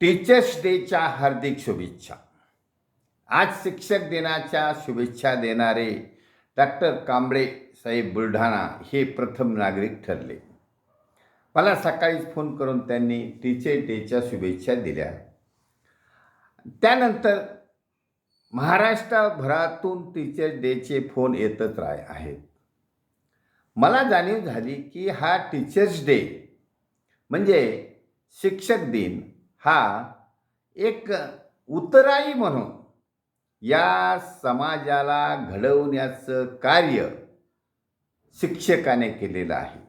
Teachers डेच्या हार्दिक शुभेच्छा. आज शिक्षक दिनाच्या शुभेच्छा देणारे डॉक्टर कांबळे साहेब बुलढाणा हे प्रथम नागरिक ठरले. मला सकाळीच फोन करून त्यांनी टीचर डेच्या शुभेच्छा दिल्या. त्यानंतर महाराष्ट्रभरातून टीचर डेचे फोन येतच राह आहेत. मला जाणीव झाली की हा टीचर्स डे म्हणजे शिक्षक दिन हा एक उतराई म्हणून या समाजाला घडवण्याचं कार्य शिक्षकाने केलेलं आहे.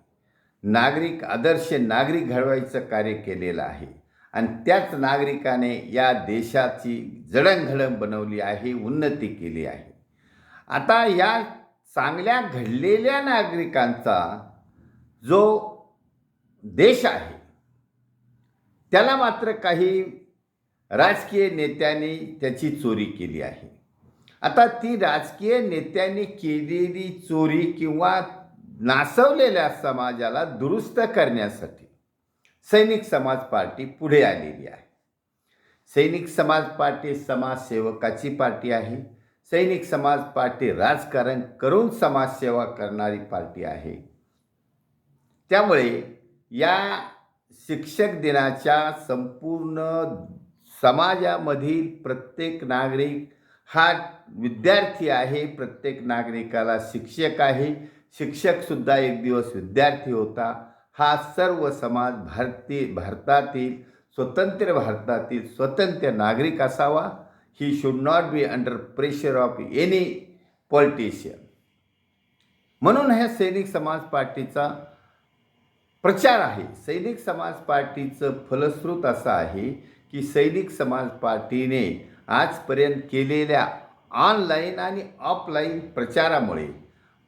नागरिक आदर्श नागरिक घडवायचं कार्य केलेलं आहे. आणि त्याच नागरिकाने या देशाची जडणघडण बनवली आहे उन्नती केली आहे. आता या चांगल्या घडलेल्या नागरिकांचा जो देश आहे त्याला मात्र काही राजकीय नेत्यांनी त्याची चोरी केली आहे. आता ती राजकीय नेत्यांनी केलेली चोरी किंवा नासवलेल्या समाजाला दुरुस्त करण्यासाठी सैनिक समाज पार्टी पुढे आलेली आहे. सैनिक समाज पार्टी समाजसेवकाची पार्टी आहे. सैनिक समाज पार्टी राजकारण करून समाजसेवा करणारी पार्टी आहे. त्यामुळे या शिक्षक दिनाच्या संपूर्ण समाजामधील प्रत्येक नागरिक हा विद्यार्थी आहे प्रत्येक नागरिकाला शिक्षक आहे. शिक्षकसुद्धा एक दिवस विद्यार्थी होता. हा सर्व समाज भारतीय भारतातील स्वतंत्र भारतातील स्वतंत्र नागरिक असावा. He should not be under pressure of any politician म्हणून ह्या सैनिक समाज पार्टीचा प्रचार आहे. सैनिक समाज पार्टीचं फलश्रुत असं आहे की सैनिक समाज पार्टीने आजपर्यंत केलेल्या ऑनलाईन आणि ऑफलाईन प्रचारामुळे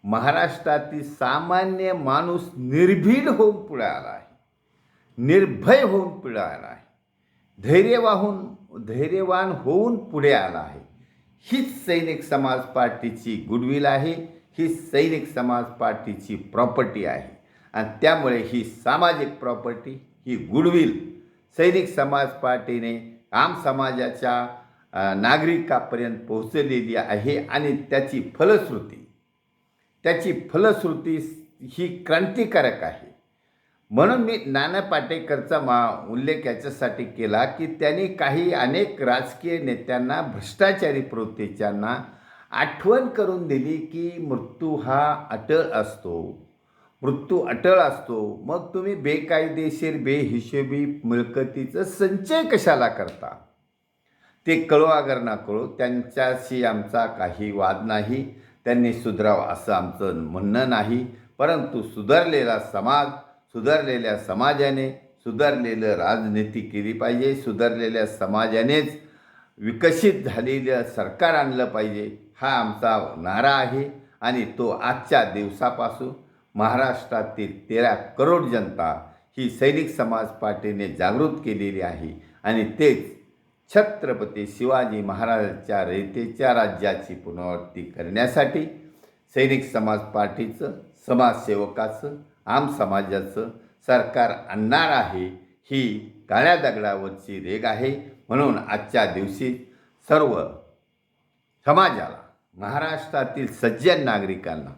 महाराष्ट्रातील सामान्य माणूस निर्भीड होऊन पुढे आला आहे. निर्भय होऊन पुढे आला आहे. धैर्य वाहून धैर्यवान होऊन पुढे आला आहे. हीच सैनिक समाज पार्टीची गुडविल आहे. ही सैनिक समाज पार्टीची प्रॉपर्टी आहे. आणि त्यामुळे ही सामाजिक प्रॉपर्टी ही गुडविल सैनिक समाज पार्टीने आम समाजाच्या नागरिकापर्यंत पोहोचलेली आहे आणि त्याची फलश्रुती. त्याची फलश्रुती ही क्रांतिकारक आहे. म्हणून मी नाना पाटेकरचा मा उल्लेख याच्यासाठी केला की त्यांनी काही अनेक राजकीय नेत्यांना भ्रष्टाचारी प्रवृत्तीच्यांना आठवण करून दिली की मृत्यू हा अटळ असतो. मृत्यू अटळ असतो मग तुम्ही बेकायदेशीर बेहिशेबी मिळकतीचं संचय कशाला करता? ते कळो अगर ना कळो त्यांच्याशी आमचा काही वाद नाही त्यांनी सुधरावं असं आमचं म्हणणं नाही परंतु सुधारलेला समाज सुधारलेल्या समाजाने सुधारलेलं राजनीती केली पाहिजे सुधारलेल्या समाजानेच विकसित झालेलं सरकार आणलं पाहिजे हा आमचा नारा आहे आणि तो आजच्या दिवसापासून महाराष्ट्रातील तेरा करोड जनता ही सैनिक समाज पार्टीने जागृत केलेली आहे. आणि तेच छत्रपती शिवाजी महाराजांच्या रयतेच्या राज्याची पुनरावृत्ती करण्यासाठी सैनिक समाज पार्टीचं समाजसेवकाचं आम समाजाचं सरकार आणणार आहे ही काळ्या दगडावरची रेग आहे. म्हणून आजच्या दिवशी सर्व समाजाला महाराष्ट्रातील सज्जन नागरिकांना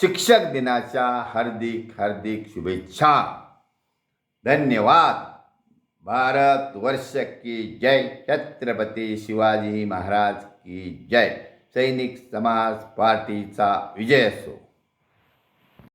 शिक्षक दिनाच्या हार्दिक हार्दिक शुभेच्छा. धन्यवाद. भारत वर्ष की जय. छत्रपती शिवाजी महाराज की जय. सैनिक समाज पार्टीचा विजय असो.